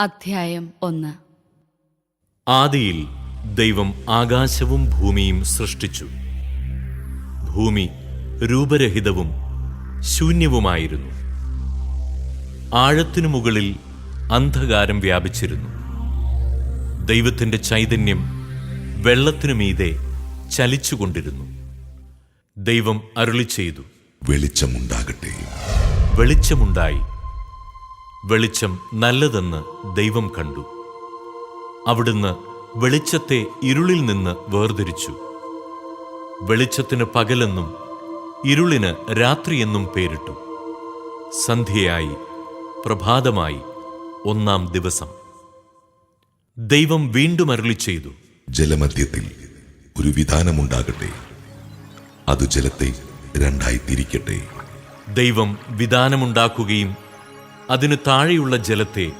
അധ്യായം ഒന്ന്. ആദിയിൽ ദൈവം ആകാശവും ഭൂമിയും സൃഷ്ടിച്ചു. ഭൂമി രൂപരഹിതവും ശൂന്യവുമായിരുന്നു. ആഴത്തിനു മുകളിൽ അന്ധകാരം വ്യാപിച്ചിരുന്നു. ദൈവത്തിന്റെ ചൈതന്യം വെള്ളത്തിനു മീതെ ചലിച്ചുകൊണ്ടിരുന്നു. ദൈവം അരുളി ചെയ്തു വെളിച്ചമുണ്ടാകട്ടെ. വെളിച്ചമുണ്ടായി. വെളിച്ചം നല്ലതെന്ന് ദൈവം കണ്ടു. അവിടുന്ന് വെളിച്ചത്തെ ഇരുളിൽ നിന്ന് വേർതിരിച്ചു. വെളിച്ചത്തിന് പകലെന്നും ഇരുളിന് രാത്രിയെന്നും പേരിട്ടു. സന്ധ്യയായി പ്രഭാതമായി ഒന്നാം ദിവസം. ദൈവം വീണ്ടും അരുളി ചെയ്തു. ജലമധ്യത്തിൽ ഒരു വിധാനമുണ്ടാകട്ടെ. അത് ജലത്തെ രണ്ടായി തിരിക്കട്ടെ. ദൈവം വിധാനമുണ്ടാക്കുകയും അതിനു താഴെയുള്ള ജലത്തെ